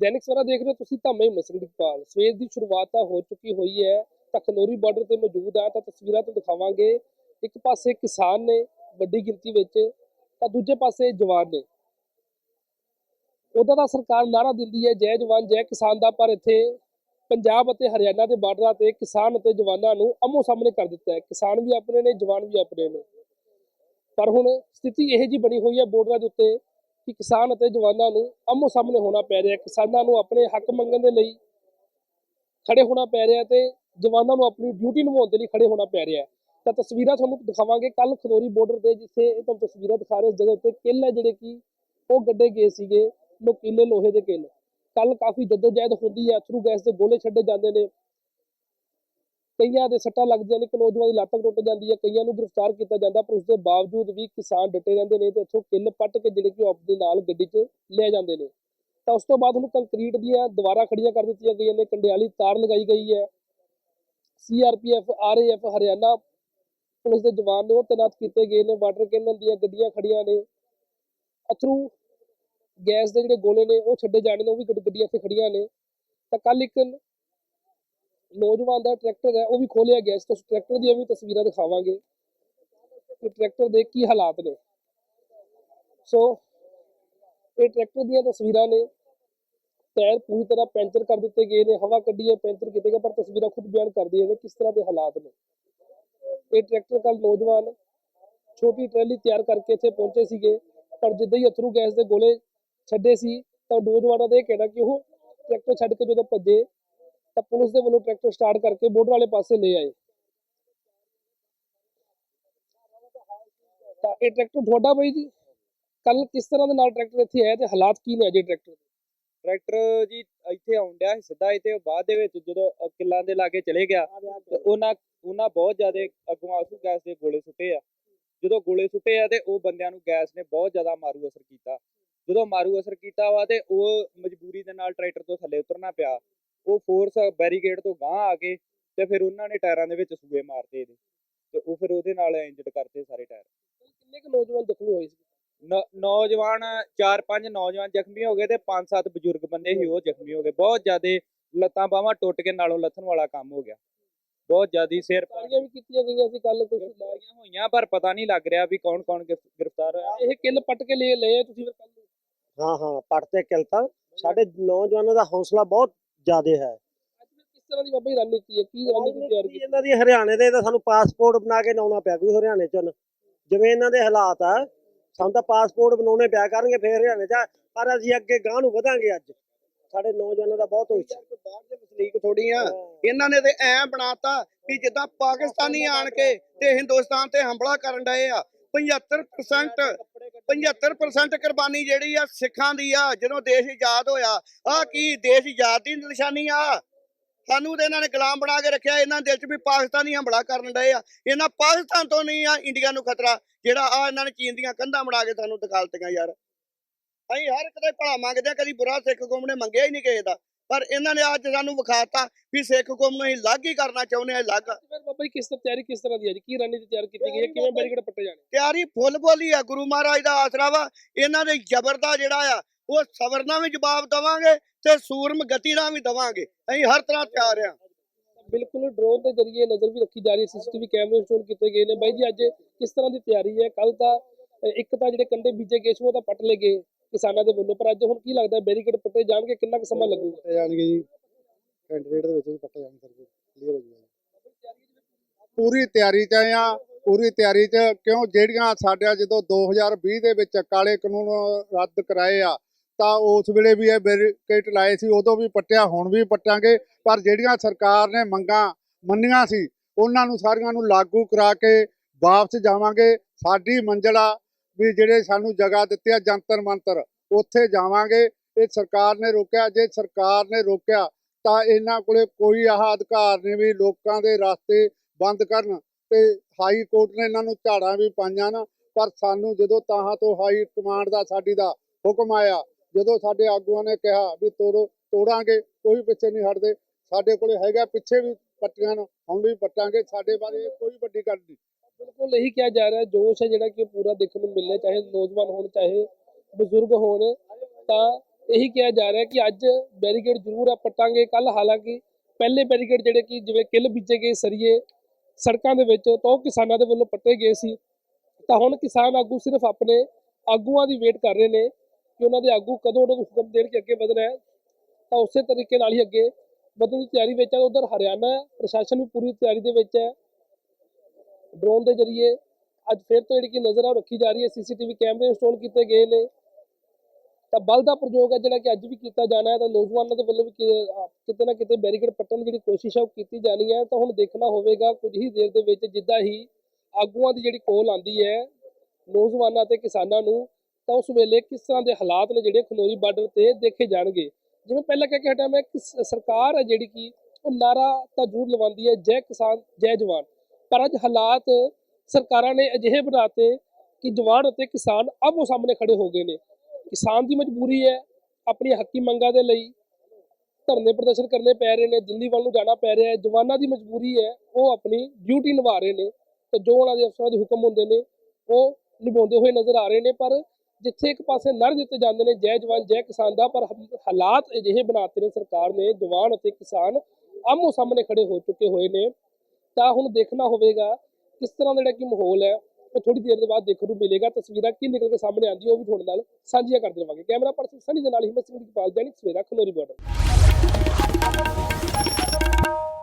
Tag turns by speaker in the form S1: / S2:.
S1: ਦੈਨਿਕ ਸਵੇਰਾ ਦੇਖ ਰਹੇ ਹੋ ਤੁਸੀਂ ਧਾਮੇ ਮਸੰਦੀਪਾਲ ਸਵੇਰ ਦੀ ਸ਼ੁਰੂਆਤ ਤਾਂ ਹੋ ਚੁੱਕੀ ਹੋਈ ਹੈ। ਤਾਂ ਖਨੌਰੀ ਬਾਰਡਰ ਤੇ ਮੌਜੂਦ ਆ, ਤਾਂ ਤਸਵੀਰਾਂ ਤੋਂ ਦਿਖਾਵਾਂਗੇ। ਇੱਕ ਪਾਸੇ ਕਿਸਾਨ ਨੇ ਵੱਡੀ ਗਿਣਤੀ ਵਿੱਚ, ਤਾਂ ਦੂਜੇ ਪਾਸੇ ਜਵਾਨ ਨੇ। ਉਹਦਾ ਤਾਂ ਸਰਕਾਰ ਨਾਰਾ ਦਿੰਦੀ ਹੈ, ਜੈ ਜਵਾਨ, ਜੈ ਕਿਸਾਨ ਦਾ। ਪਰ ਇੱਥੇ ਪੰਜਾਬ ਅਤੇ ਹਰਿਆਣਾ ਦੇ ਬਾਰਡਰਾਂ ਤੇ ਕਿਸਾਨ ਅਤੇ ਜਵਾਨਾਂ ਨੂੰ ਅਮੋ ਸਾਹਮਣੇ ਕਰ ਦਿੱਤਾ ਹੈ। ਕਿਸਾਨ ਵੀ ਆਪਣੇ ਨੇ, ਜਵਾਨ ਵੀ ਆਪਣੇ ਨੇ। ਪਰ ਹੁਣ ਸਥਿਤੀ ਇਹ ਜੀ ਬਣੀ ਹੋਈ ਹੈ ਬਾਰਡਰਾਂ ਦੇ ਉੱਤੇ। ਕਿ ਕਿਸਾਨ ਅਤੇ ਜਵਾਨਾਂ ਨੂੰ ਆਮੋ ਸਾਹਮਣੇ ਹੋਣਾ ਪੈ ਰਿਹਾ ਕਿਸਾਨਾਂ ਨੂੰ ਆਪਣੇ ਹੱਕ ਮੰਗਣ ਦੇ ਲਈ ਖੜੇ ਹੋਣਾ ਪੈ ਰਿਹਾ ਤੇ ਜਵਾਨਾਂ ਨੂੰ ਆਪਣੀ ਡਿਊਟੀ ਨਿਭਾਉਣ ਦੇ ਲਈ ਖੜੇ ਹੋਣਾ ਪੈ ਰਿਹਾ ਤਾਂ ਤਸਵੀਰਾਂ ਤੁਹਾਨੂੰ ਦਿਖਾਵਾਂਗੇ ਕੱਲ ਖਦੋਰੀ ਬਾਰਡਰ ਤੇ ਜਿੱਥੇ ਇਹ ਤੁਹਾਨੂੰ ਤਸਵੀਰਾਂ ਦਿਖਾ ਰਹੇ ਜਗ੍ਹਾ ਉੱਤੇ ਕਿੱਲ ਹੈ ਜਿਹੜੇ ਕਿ ਉਹ ਗੱਡੇ ਗਏ ਸੀਗੇ, ਨੋਕੀਲੇ ਲੋਹੇ ਦੇ ਕਿੱਲ। ਕੱਲ ਕਾਫੀ ਜਦੋਜਹਿਦ ਹੁੰਦੀ ਹੈ ਥਰੂ ਗੈਸ ਦੇ ਗੋਲੇ ਛੱਡੇ ਜਾਂਦੇ ਨੇ। ਕਈਆਂ ਦੇ ਸੱਟਾਂ ਲੱਗਦੀਆਂ ਨੇ, ਇੱਕ ਨੌਜਵਾਨ ਦੀ ਲੱਤ ਟੁੱਟ ਜਾਂਦੀ ਹੈ, ਕਈਆਂ ਨੂੰ ਗ੍ਰਿਫਤਾਰ ਕੀਤਾ ਜਾਂਦਾ, ਪਰ ਉਸ ਦੇ ਬਾਵਜੂਦ ਵੀ ਕਿਸਾਨ ਡਟੇ ਰਹਿੰਦੇ ਨੇ ਤੇ ਇੱਥੋਂ ਕਿੱਲ ਪੱਟ ਕੇ ਜਿਹੜੇ ਕਿ ਉਹ ਆਪਣੇ ਨਾਲ ਗੱਡੀ 'ਚ ਲੈ ਜਾਂਦੇ ਨੇ। ਤਾਂ ਉਸ ਤੋਂ ਬਾਅਦ ਉਹਨੂੰ ਕੰਕਰੀਟ ਦੀਆਂ ਦੁਬਾਰਾ ਖੜੀਆਂ ਕਰ ਦਿੱਤੀਆਂ ਗਈਆਂ ਨੇ, ਕੰਡਿਆਲੀ ਤਾਰ ਲਗਾਈ ਗਈ ਹੈ। ਸੀਆਰਪੀਐਫ ਆਰਏਐਫ ਹਰਿਆਣਾ ਪੁਲਿਸ ਦੇ ਜਵਾਨ ਨੇ ਉਹ ਤੈਨਾਤ ਕੀਤੇ ਗਏ ਨੇ, ਵਾਟਰ ਕੈਨਨ ਦੀਆਂ ਗੱਡੀਆਂ ਖੜੀਆਂ ਨੇ। ਅਥਰੂ ਗੈਸ ਦੇ ਜਿਹੜੇ ਗੋਲੇ ਨੇ ਉਹ ਛੱਡੇ ਜਾਣੇ ਨੇ, ਉਹ ਵੀ ਗੱਡ- ਗੱਡੀਆਂ ਇੱਥੇ ਖੜੀਆਂ ਨੇ। ਤਾਂ ਕੱਲ ਇੱਕ ਨੌਜਵਾਨ ਦਾ ਟਰੈਕਟਰ ਹੈ, ਉਹ ਵੀ ਖੋਲਿਆ ਗਿਆ ਇਸ ਤੋਂ ਟਰੈਕਟਰ ਦੀਆਂ ਵੀ ਤਸਵੀਰਾਂ ਦਿਖਾਵਾਂਗੇ। ਕਿ ਟਰੈਕਟਰ ਦੇ ਕੀ ਹਾਲਾਤ ਨੇ? ਸੋ ਇਹ ਟਰੈਕਟਰ ਦੀਆਂ ਤਸਵੀਰਾਂ ਨੇ। ਟਾਇਰ ਪੂਰੀ ਤਰ੍ਹਾਂ ਪੈਂਚਰ ਕਰ ਦਿੱਤੇ ਗਏ ਨੇ, ਹਵਾ ਕੱਢੀ ਹੈ, ਪੈਂਚਰ ਕੀਤੇ ਗਏ, ਪਰ ਤਸਵੀਰਾਂ ਖੁਦ ਬਿਆਨ ਕਰਦੀਆਂ ਨੇ, ਕਿਸ ਤਰ੍ਹਾਂ ਦੇ ਹਾਲਾਤ ਨੇ। ਇਹ ਟਰੈਕਟਰ ਕੱਲ ਨੌਜਵਾਨ ਛੋਟੀ ਟਰੈਲੀ ਤਿਆਰ ਕਰਕੇ ਇੱਥੇ ਪਹੁੰਚੇ ਸੀਗੇ, ਪਰ ਜਿੱਦਾਂ ਹੀ ਅਥਰੂ ਗੈਸ ਦੇ ਗੋਲੇ ਛੱਡੇ ਸੀ, ਤਾਂ ਨੌਜਵਾਨਾਂ ਦਾ ਇਹ ਕਹਿਣਾ ਕਿ ਉਹ ਟਰੈਕਟਰ ਛੱਡ ਕੇ ਜਦੋਂ ਭੱਜੇ ਤਾਂ ਪੁਲਿਸ ਦੇ ਵੱਲੋਂ ਟਰੈਕਟਰ ਸਟਾਰਟ ਕਰਕੇ ਬਾਰਡਰ ਵਾਲੇ ਪਾਸੇ ਲੈ ਆਏ। ਤਾਂ ਇਹ ਟਰੈਕਟਰ ਤੁਹਾਡਾ ਬਾਈ ਜੀ? ਕੱਲ ਕਿਸ ਤਰ੍ਹਾਂ ਦੇ ਨਾਲ ਟਰੈਕਟਰ ਇੱਥੇ ਆਇਆ ਤੇ ਹਾਲਾਤ ਕੀ ਨੇ ਅਜੇ ਟਰੈਕਟਰ ਦੇ?
S2: ਟਰੈਕਟਰ ਜੀ ਇੱਥੇ ਆਉਣ ਡਿਆ ਸੀ ਸਿੱਧਾ ਇੱਥੇ ਬਾਅਦ ਦੇ ਵਿੱਚ ਜਦੋਂ ਅ, ਕਿੱਲਾਂ ਦੇ ਲਾਗੇ ਚਲੇ ਗਿਆ ਤੇ ਉਹਨਾਂ ਉਹਨਾਂ ਬਹੁਤ ਜ਼ਿਆਦਾ ਅੱਗੋਂ ਆਸੂ ਗੈਸ ਦੇ ਗੋਲੇ ਸੁੱਟੇ ਆ। ਜਦੋਂ ਗੋਲੇ ਸੁੱਟੇ ਆ ਤੇ ਉਹ ਬੰਦਿਆਂ ਨੂੰ ਗੈਸ ਨੇ ਬਹੁਤ ਜ਼ਿਆਦਾ ਮਾਰੂ ਅਸਰ ਕੀਤਾ। ਜਦੋਂ ਮਾਰੂ ਅਸਰ ਕੀਤਾ ਵਾ ਤੇ ਉਹ ਮਜਬੂਰੀ ਦੇ ਨਾਲ ਟਰੈਕਟਰ ਤੋਂ ਥੱਲੇ ਉਤਰਨਾ ਪਿਆ। ਉਹ ਫੋਰਸ ਬੈਰੀਗੇਡ ਤੋਂ ਗਾਂਹ ਆ ਕੇ ਤੇ ਫਿਰ ਉਹਨਾਂ ਨੇ ਟਾਇਰਾਂ ਦੇ ਵਿੱਚ ਸੂਏ ਮਾਰਤੇ ਇਹਦੇ ਤੇ ਉਹ ਫਿਰ ਉਹਦੇ ਨਾਲ ਇੰਜਰਡ ਕਰਤੇ ਸਾਰੇ ਟਾਇਰ।
S1: ਕਿੰਨੇ ਕੁ ਨੌਜਵਾਨ ਜ਼ਖਮੀ ਹੋਏ ਸੀ?
S2: ਨੌਜਵਾਨ ਚਾਰ ਪੰਜ ਨੌਜਵਾਨ ਜ਼ਖਮੀ ਹੋ ਗਏ ਤੇ ਪੰਜ ਸੱਤ ਬਜ਼ੁਰਗ ਬੰਦੇ ਸੀ ਉਹ ਜ਼ਖਮੀ ਹੋ ਗਏ। ਬਹੁਤ ਜ਼ਿਆਦੇ ਲੱਤਾਂ ਬਾਹਾਂ ਟੁੱਟ ਕੇ ਨਾਲੋਂ ਲੱਥਣ ਵਾਲਾ ਕੰਮ ਹੋ ਗਿਆ। ਬਹੁਤ ਜ਼ਿਆਦੀ ਸਿਰ
S1: ਗ੍ਰਿਫਤਾਰੀਆਂ ਵੀ ਕੀਤੀਆਂ ਗਈਆਂ ਸੀ ਕੱਲ ਕੁਝ
S2: ਗ੍ਰਿਫਤਾਰੀਆਂ ਹੋਈਆਂ ਪਰ ਪਤਾ ਨਹੀਂ ਲੱਗ ਰਿਹਾ ਵੀ ਕੌਣ ਕੌਣ ਗਿਰ- ਗ੍ਰਿਫਤਾਰ ਹੋਇਆ।
S1: ਇਹ ਕਿੱਲ ਪੱਟ ਕੇ ਲੈ ਲਏ ਤੁਸੀਂ ਫਿਰ ਕੱਲ
S3: ਹਾਂ ਹਾਂ ਪੜਤੇ ਕਿਲਤਾ ਸਾਡੇ ਨੌਜਵਾਨਾਂ ਦਾ ਹੌਸਲਾ ਬਹੁਤ ਜ਼ਿਆਦਾ ਹੈ।
S1: ਅੱਜ ਫਿਰ ਕਿਸ ਤਰ੍ਹਾਂ ਦੀ ਬਾਬਾ ਜੀ ਰਣਨੀਤੀ ਹੈ? ਕੀ ਰਣਨੀਤੀ ਤਿਆਰ ਕੀਤੀ?
S3: ਇਹਨਾਂ ਦੀ ਹਰਿਆਣੇ ਦੇ ਤਾਂ ਸਾਨੂੰ ਪਾਸਪੋਰਟ ਬਣਾ ਕੇ ਲਾਉਣਾ ਪਿਆ ਕੋਈ ਹਰਿਆਣੇ ਚ। ਜਿਵੇਂ ਇਹਨਾਂ ਦੇ ਹਾਲਾਤ ਆ ਸਾਨੂੰ ਤਾਂ ਪਾਸਪੋਰਟ ਬਣਾਉਣੇ ਪਿਆ ਕਰਨਗੇ ਫੇਰ ਹਰਿਆਣੇ ਚ। ਪਰ ਅਸੀਂ ਅੱਗੇ ਗਾਂਹ ਨੂੰ ਵਧਾਂਗੇ ਅੱਜ। ਸਾਡੇ ਨੌਜਵਾਨਾਂ ਦਾ ਬਹੁਤ ਹੋਸ਼ ਹੈ
S4: ਬਾਹਰ ਦੇ ਵਸਨੀਕ ਥੋੜੀ ਆ। ਇਹਨਾਂ ਨੇ ਤੇ ਐ ਬਣਾਤਾ ਵੀ ਜਿੱਦਾਂ ਪਾਕਿਸਤਾਨੀ ਆਣ ਕੇ ਤੇ ਹਿੰਦੁਸਤਾਨ ਤੇ ਹਮਲਾ ਕਰਨ ਡਏ ਆ। 75% 75% ਕੁਰਬਾਨੀ ਜਿਹੜੀ ਆ ਸਿੱਖਾਂ ਦੀ ਆ ਜਦੋਂ ਦੇਸ਼ ਆਜ਼ਾਦ ਹੋਇਆ ਆ ਕੀ ਦੇਸ਼ ਆਜ਼ਾਦ ਦੀ ਨਿਸ਼ਾਨੀ ਆ ਸਾਨੂੰ ਤੇ ਇਹਨਾਂ ਨੇ ਗੁਲਾਮ ਬਣਾ ਕੇ ਰੱਖਿਆ ਇਹਨਾਂ ਦਿਲ 'ਚ ਵੀ ਪਾਕਿਸਤਾਨੀ ਹਮਲਾ ਕਰਨ ਡਏ ਆ ਇਹਨਾਂ ਪਾਕਿਸਤਾਨ ਤੋਂ ਨਹੀਂ ਆ ਇੰਡੀਆ ਨੂੰ ਖਤਰਾ ਜਿਹੜਾ ਆ ਇਹਨਾਂ ਨੇ ਚੀਨ ਦੀਆਂ ਕੰਧਾਂ ਬਣਾ ਕੇ ਸਾਨੂੰ ਦਿਖਾਲਤੀਆਂ ਯਾਰ ਅਸੀਂ ਹਰ ਇੱਕ ਦਾ ਭਲਾ ਮੰਗਦੇ ਆ ਕਦੀ ਬੁਰਾ ਸਿੱਖ ਕੌਮ ਨੇ ਮੰਗਿਆ ਹੀ ਨਹੀਂ ਕਿਸੇ ਦਾ ਪਰ ਇਹਨਾਂ ਨੇ ਅੱਜ ਸਾਨੂੰ ਵਿਖਾਤਾ ਵੀ ਸਿੱਖ ਕੌਮ ਨੂੰ ਅਸੀਂ ਅਲੱਗ ਹੀ ਕਰਨਾ ਚਾਹੁੰਦੇ ਆ ਅਲੱਗ।
S1: ਫਿਰ ਬਾਬਾ ਜੀ ਕਿਸ ਤਰ੍ਹਾਂ ਤਿਆਰੀ ਕਿਸ ਤਰ੍ਹਾਂ ਦੀ ਹੈ ਜੀ? ਕੀ ਰਣਨੀਤੀ ਤਿਆਰ ਕੀਤੀ ਗਈ ਹੈ? ਕਿਵੇਂ ਬੈਰੀਕੇਡ ਪੱਟੇ ਜਾਣੇ?
S4: ਤਿਆਰੀ ਫੁੱਲ ਬੋਲੀ ਆ ਗੁਰੂ ਮਹਾਰਾਜ ਦਾ ਆਸਰਾ ਵਾ। ਇਹਨਾਂ ਦੇ ਜ਼ਬਰ ਦਾ ਜਿਹੜਾ ਆ ਉਹ ਸਬਰ ਨਾਲ ਵੀ ਜਵਾਬ ਦਵਾਂਗੇ ਤੇ ਸੂਰਮ ਗਤੀ ਨਾਲ ਵੀ ਦਵਾਂਗੇ। ਅਸੀਂ ਹਰ ਤਰ੍ਹਾਂ ਤਿਆਰ ਆ।
S1: ਬਿਲਕੁਲ ਡਰੋਨ ਦੇ ਜ਼ਰੀਏ ਨਜ਼ਰ ਵੀ ਰੱਖੀ ਜਾ ਰਹੀ ਹੈ ਸੀਸੀਟੀਵੀ ਕੈਮਰੇ ਇੰਸਟਾਲ ਕੀਤੇ ਗਏ ਨੇ। ਬਾਈ ਜੀ ਅੱਜ ਕਿਸ ਤਰ੍ਹਾਂ ਦੀ ਤਿਆਰੀ ਹੈ? ਕੱਲ ਤਾਂ ਇੱਕ ਤਾਂ ਜਿਹੜੇ ਕੰਡੇ ਬੀਜੇ ਗਏ ਸੀ ਉਹ ਤਾਂ ਪੱਟ ਲਏ ਗਏ। ਕਿਸਾਨਾਂ ਦੇ ਵੱਲੋਂ, ਪਰ ਅੱਜ ਹੁਣ ਕੀ ਲੱਗਦਾ ਬੈਰੀਕੇਡ ਪੱਟੇ ਜਾਣਗੇ, ਕਿੰਨਾ ਕੁ ਸਮਾਂ ਲੱਗੂਗਾ?
S5: ਪੱਟੇ ਜਾਣਗੇ ਜੀ ਕੈਂਡੀਡੇਟ ਦੇ ਵਿੱਚ ਵੀ ਪੱਟੇ ਜਾਣਗੇ ਸਰ ਕਲੀਅਰ ਹੋ ਜਾਊਗਾ ਪੂਰੀ ਤਿਆਰੀ ਚ ਆ, ਪੂਰੀ ਤਿਆਰੀ ਚ, ਕਿਉਂ ਜਿਹੜੀਆਂ ਸਾਡਿਆਂ ਜਦੋਂ 2020 ਦੇ ਵਿੱਚ ਕਾਲੇ ਕਾਨੂੰਨ ਰੱਦ ਕਰਾਏ ਆ, ਤਾਂ ਉਸ ਵੇਲੇ ਵੀ ਇਹ ਬੈਰੀਕੇਟ ਲਾਏ ਸੀ, ਉਦੋਂ ਵੀ ਪੱਟਿਆ, ਹੁਣ ਵੀ ਪੱਟਾਂਗੇ, ਪਰ ਜਿਹੜੀਆਂ ਸਰਕਾਰ ਨੇ ਮੰਗਾਂ ਮੰਨੀਆਂ ਸੀ, ਉਹਨਾਂ ਨੂੰ ਸਾਰੀਆਂ ਨੂੰ ਲਾਗੂ ਕਰਾ ਕੇ ਵਾਪਸ ਜਾਵਾਂਗੇ, ਸਾਡੀ ਮੰਜ਼ਿਲ ਆ ਵੀ ਜਿਹੜੇ ਸਾਨੂੰ ਜਗ੍ਹਾ ਦਿੱਤੀ ਆ, ਜੰਤਰ ਮੰਤਰ, ਉੱਥੇ ਜਾਵਾਂਗੇ। ਇਹ ਸਰਕਾਰ ਨੇ ਰੋਕਿਆ। ਜੇ ਸਰਕਾਰ ਨੇ ਰੋਕਿਆ, ਤਾਂ ਇਹਨਾਂ ਕੋਲੇ ਕੋਈ ਆਹ ਅਧਿਕਾਰ ਨਹੀਂ ਵੀ ਲੋਕਾਂ ਦੇ ਰਸਤੇ ਬੰਦ ਕਰਨ। ਤੇ ਹਾਈ ਕੋਰਟ ਨੇ ਇਹਨਾਂ ਨੂੰ ਝਾੜਾਂ ਵੀ ਪਾਈਆਂ ਨਾ, ਪਰ ਸਾਨੂੰ ਜਦੋਂ ਤਾਹਾਂ ਤੋਂ ਹਾਈ ਕਮਾਂਡ ਦਾ ਸਾਡੀ ਦਾ ਹੁਕਮ ਆਇਆ, ਜਦੋਂ ਸਾਡੇ ਆਗੂਆਂ ਨੇ ਕਿਹਾ ਵੀ ਤੋੜੋ, ਤੋੜਾਂਗੇ, ਕੋਈ ਪਿੱਛੇ ਨਹੀਂ ਹਟਦੇ। ਸਾਡੇ ਕੋਲੇ ਹੈਗਾ, ਪਿੱਛੇ ਵੀ ਪੱਟੀਆਂ ਨੂੰ, ਹੁਣ ਵੀ ਪੱਟਾਂਗੇ। ਸਾਡੇ ਬਾਰੇ ਇਹ ਕੋਈ ਵੱਡੀ ਗੱਲ ਨਹੀਂ।
S1: ਬਿਲਕੁਲ ਇਹੀ ਕਿਹਾ ਜਾ ਰਿਹਾ, ਜੋਸ਼ ਹੈ ਜਿਹੜਾ ਕਿ ਉਹ ਪੂਰਾ ਦੇਖਣ ਨੂੰ ਮਿਲ ਰਿਹਾ ਚਾਹੇ ਨੌਜਵਾਨ ਹੋਣ, ਚਾਹੇ ਬਜ਼ੁਰਗ ਹੋਣ, ਤਾਂ ਇਹੀ ਕਿਹਾ ਜਾ ਰਿਹਾ ਕਿ ਅੱਜ ਬੈਰੀਕੇਡ ਜ਼ਰੂਰ ਆ, ਪਟਾਂਗੇ ਕੱਲ ਹਾਲਾਂਕਿ ਪਹਿਲੇ ਬੈਰੀਕੇਡ ਜਿਹੜੇ ਕਿ ਜਿਵੇਂ ਕਿੱਲ ਬੀਜੇ ਗਏ ਸਰੀਏ ਸੜਕਾਂ ਦੇ ਵਿੱਚ, ਤਾਂ ਉਹ ਕਿਸਾਨਾਂ ਦੇ ਵੱਲੋਂ ਪੱਟੇ ਗਏ ਸੀ। ਤਾਂ ਹੁਣ ਕਿਸਾਨ ਆਗੂ ਸਿਰਫ ਆਪਣੇ ਆਗੂਆਂ ਦੀ ਵੇਟ ਕਰ ਰਹੇ ਨੇ ਕਿ ਉਹਨਾਂ ਦੇ ਆਗੂ ਕਦੋਂ ਉਹਨਾਂ ਨੂੰ ਹੁਕਮ ਦੇਣ ਕਿ ਅੱਗੇ ਵਧਣਾ ਹੈ। ਤਾਂ ਉਸੇ ਤਰੀਕੇ ਨਾਲ ਹੀ ਅੱਗੇ ਵਧਣ ਦੀ ਤਿਆਰੀ ਵਿੱਚ ਹੈ ਉਧਰ ਹਰਿਆਣਾ ਪ੍ਰਸ਼ਾਸਨ ਵੀ ਪੂਰੀ ਤਿਆਰੀ ਦੇ ਵਿੱਚ ਹੈ। ਡਰੋਨ ਦੇ ਜ਼ਰੀਏ ਅੱਜ ਫਿਰ ਤੋਂ ਜਿਹੜੀ ਕਿ ਨਜ਼ਰ ਆ ਉਹ ਰੱਖੀ ਜਾ ਰਹੀ ਹੈ, ਸੀਸੀਟੀਵੀ ਕੈਮਰੇ ਇੰਸਟਾਲ ਕੀਤੇ ਗਏ ਨੇ। ਤਾਂ ਬਲ ਦਾ ਪ੍ਰਯੋਗ ਹੈ ਜਿਹੜਾ ਕਿ ਅੱਜ ਵੀ ਕੀਤਾ ਜਾਣਾ ਹੈ, ਤਾਂ ਨੌਜਵਾਨਾਂ ਦੇ ਵੱਲੋਂ ਵੀ ਕਿਤੇ ਨਾ ਕਿਤੇ ਬੈਰੀਕੇਡ ਪੱਟਣ ਦੀ ਜਿਹੜੀ ਕੋਸ਼ਿਸ਼ ਹੈ ਉਹ ਕੀਤੀ ਜਾਣੀ ਹੈ। ਤਾਂ ਹੁਣ ਦੇਖਣਾ ਹੋਵੇਗਾ ਕੁਝ ਹੀ ਦੇਰ ਦੇ ਵਿੱਚ ਜਿੱਦਾਂ ਹੀ ਆਗੂਆਂ ਦੀ ਜਿਹੜੀ ਕੋਲ ਆਂਦੀ ਹੈ, ਨੌਜਵਾਨਾਂ ਤੇ ਕਿਸਾਨਾਂ ਨੂੰ, ਤਾਂ ਉਸ ਵੇਲੇ ਕਿਸ ਤਰ੍ਹਾਂ ਦੇ ਹਾਲਾਤ ਨੇ ਜਿਹੜੇ ਖਨੋਰੀ ਬਾਰਡਰ ਤੇ ਦੇਖੇ ਜਾਣਗੇ। ਜਿਵੇਂ ਪਹਿਲਾਂ ਕਹਿ ਕੇ ਹਟਿਆ ਮੈਂ ਕਿ ਸਰਕਾਰ ਹੈ ਜਿਹੜੀ ਕਿ ਉਹ ਨਾਰਾ ਤਾਂ ਜ਼ਰੂਰ ਲਵਾਉਂਦੀ ਹੈ, ਜੈ ਕਿਸਾਨ, ਜੈ ਜਵਾਨ। ਪਰ ਅੱਜ ਹਾਲਾਤ ਸਰਕਾਰਾਂ ਨੇ ਅਜਿਹੇ ਬਣਾਤੇ ਕਿ ਜਵਾਨ ਅਤੇ ਕਿਸਾਨ ਆਪੋ ਸਾਹਮਣੇ ਖੜੇ ਹੋ ਗਏ ਨੇ। ਕਿਸਾਨ ਦੀ ਮਜਬੂਰੀ ਹੈ ਆਪਣੀ ਹੱਕੀ ਮੰਗਾਂ ਦੇ ਲਈ ਧਰਨੇ ਪ੍ਰਦਰਸ਼ਨ ਕਰਨੇ ਪੈ ਰਹੇ ਨੇ, ਦਿੱਲੀ ਵੱਲ ਨੂੰ ਜਾਣਾ ਪੈ ਰਿਹਾ ਹੈ। ਜਵਾਨਾਂ ਦੀ ਮਜਬੂਰੀ ਹੈ, ਉਹ ਆਪਣੀ ਡਿਊਟੀ ਨਿਭਾ ਰਹੇ ਨੇ ਤੇ ਜੋ ਉਹਨਾਂ ਦੇ ਅਫਸਰਾਂ ਦੇ ਹੁਕਮ ਹੁੰਦੇ ਨੇ, ਉਹ ਨਿਭਾਉਂਦੇ ਹੋਏ ਨਜ਼ਰ ਆ ਰਹੇ ਨੇ। ਪਰ ਜਿੱਥੇ ਇੱਕ ਪਾਸੇ ਨਰ ਦਿੱਤੇ ਜਾਂਦੇ ਨੇ ਜੈ ਜਵਾਨ, ਜੈ ਕਿਸਾਨ ਦਾ, ਪਰ ਹਾਲਾਤ ਅਜਿਹੇ ਬਣਾਤੇ ਨੇ ਸਰਕਾਰ ਨੇ ਜਵਾਨ ਅਤੇ ਕਿਸਾਨ ਆਮੋ ਸਾਹਮਣੇ ਖੜੇ ਹੋ ਚੁੱਕੇ ਹੋਏ ਨੇ। ਤਾਂ ਹੁਣ ਦੇਖਣਾ ਹੋਵੇਗਾ ਕਿਸ ਤਰ੍ਹਾਂ ਦਾ ਜਿਹੜਾ ਕਿ ਮਾਹੌਲ ਹੈ, ਉਹ ਥੋੜੀ ਦੇਰ ਦੇ ਬਾਅਦ ਦੇਖਣ ਨੂੰ ਮਿਲੇਗਾ। ਤਸਵੀਰਾਂ ਕੀ ਨਿਕਲ ਕੇ ਸਾਹਮਣੇ ਆਉਂਦੀ ਉਹ ਵੀ ਤੁਹਾਡੇ ਨਾਲ ਸਾਂਝੀਆਂ ਕਰ ਦੇਵਾਂਗੇ। ਕੈਮਰਾ ਪਰਸਨ ਸਨੀ ਦੇ ਨਾਲ ਹਿੰਮਤ ਸਿੰਘ ਦੀ ਪਾਲ ਦੈਨਿਕ ਸਵੇਰਾ ਖਨੋਰੀ ਬਾਰਡਰ।